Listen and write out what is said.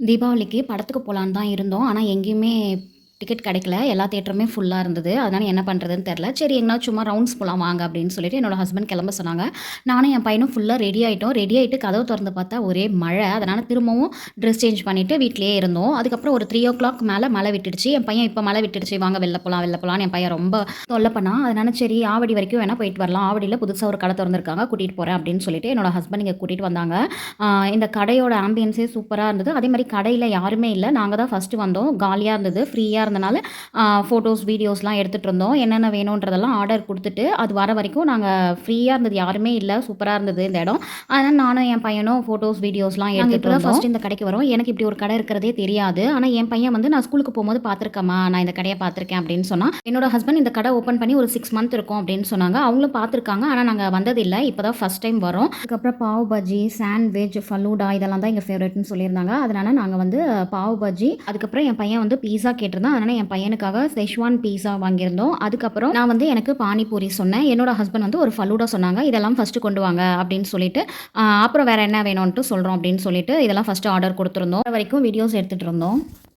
தீபாவளிக்கு படத்துக்கு போகலான்னு தான் இருந்தோம். ஆனால் எங்கேயுமே டிக்கெட் கிடைக்கல. எல்லா தேட்டருமே ஃபுல்லாக இருந்தது. அதனால் என்ன பண்ணுறதுன்னு தெரில சரி எங்கன்னா சும்மா ரவுண்ட்ஸ் போகலாம் வாங்க அப்படின்னு சொல்லிட்டு என்னோட ஹஸ்பண்ட் கிளம்ப சொன்னாங்க. நானும் என் பையனும் ஃபுல்லாக ரெடி ஆகிட்டோம் ரெடி ஆகிட்டு கதவு திறந்து பார்த்தா ஒரே மழை. அதனால் திரும்பவும் ட்ரெஸ் சேஞ்ச் பண்ணிவிட்டு வீட்டிலேயே இருந்தோம். அதுக்கப்புறம் ஒரு த்ரீ ஓ கிளாக் மேலே மழை விட்டுடுச்சு. என் பையன் இப்போ மழை விட்டுடுச்சு. வாங்க வெளில போகலாம் வெளில போகலான்னு என் பையன் ரொம்ப தொல்லை பண்ணான் சரி ஆவடி வரைக்கும் வேணால் போயிட்டு வரலாம். ஆவடியில் புதுசாக ஒரு கடை திறந்துருக்காங்க. கூட்டிகிட்டு போகிறேன் அப்படின்னு சொல்லிட்டு என்னோட ஹஸ்பண்ட் இங்கே கூட்டிகிட்டு வந்தாங்க. இந்த கடையோட ஆம்பியன்ஸே சூப்பராக இருந்தது. அதே மாதிரி கடையில் யாருமே இல்லை. நாங்கள் தான் ஃபஸ்ட்டு வந்தோம். காலியாக இருந்தது. ஃப்ரீயாக இருந்தனால ஃபோட்டோஸ் வீடியோஸ்லாம் எடுத்துகிட்டு இருந்தோம். என்னென்ன வேணுன்றதெல்லாம் ஆர்டர் கொடுத்துட்டு அது வர வரைக்கும் நாங்கள் ஃப்ரீயாக இருந்தது யாருமே இல்லை. சூப்பராக இருந்தது இந்த இடம். அதனால் நானும் என் பையனும் ஃபோட்டோஸ் வீடியோஸ்லாம் எடுத்துகிட்டு தான் ஃபஸ்ட் இந்த கடைக்கு வரோம். எனக்கு இப்படி ஒரு கடை இருக்கிறதே தெரியாது. ஆனால் என் பையன் வந்து நான் ஸ்கூலுக்கு போகும்போது பார்த்துருக்கேம்மா நான் இந்த கடையை பார்த்துருக்கேன் அப்படின்னு சொன்னால் என்னோட ஹஸ்பண்ட் இந்த கடை ஓப்பன் பண்ணி ஒரு சிக்ஸ் மந்த் இருக்கும் அப்படின்னு சொன்னாங்க. அவங்களும் பார்த்துருக்காங்க. ஆனால் நாங்கள் வந்ததில்லை இப்போ தான் ஃபஸ்ட் டைம் வரோம். அதுக்கப்புறம் பாவ் பஜ்ஜி சாண்ட்விச் ஃபலூடா இதெல்லாம் தான் எங்கள் ஃபேவரட்னு சொல்லியிருந்தாங்க. அதனால் நாங்கள் வந்து பாவ் பஜ்ஜி அதுக்கப்புறம் என் பையன் வந்து பீஸா கேட்டிருந்தான். அதனால் என் பையனுக்காக செஷ்வான் பீஸா வாங்கியிருந்தோம். அதுக்கப்புறம் நான் வந்து எனக்கு பானிபூரி சொன்னேன். என்னோட ஹஸ்பண்ட் வந்து ஒரு ஃபலூடா சொன்னாங்க. இதெல்லாம் ஃபஸ்ட்டு கொண்டு வாங்க அப்படின்னு சொல்லிட்டு அப்புறம் வேறு என்ன வேணும்ன்ட்டு சொல்கிறோம் அப்படின்னு சொல்லிட்டு இதெல்லாம் ஃபஸ்ட்டு ஆர்டர் கொடுத்துருந்தோம். வரைக்கும் வீடியோஸ் எடுத்துகிட்டு இருந்தோம்.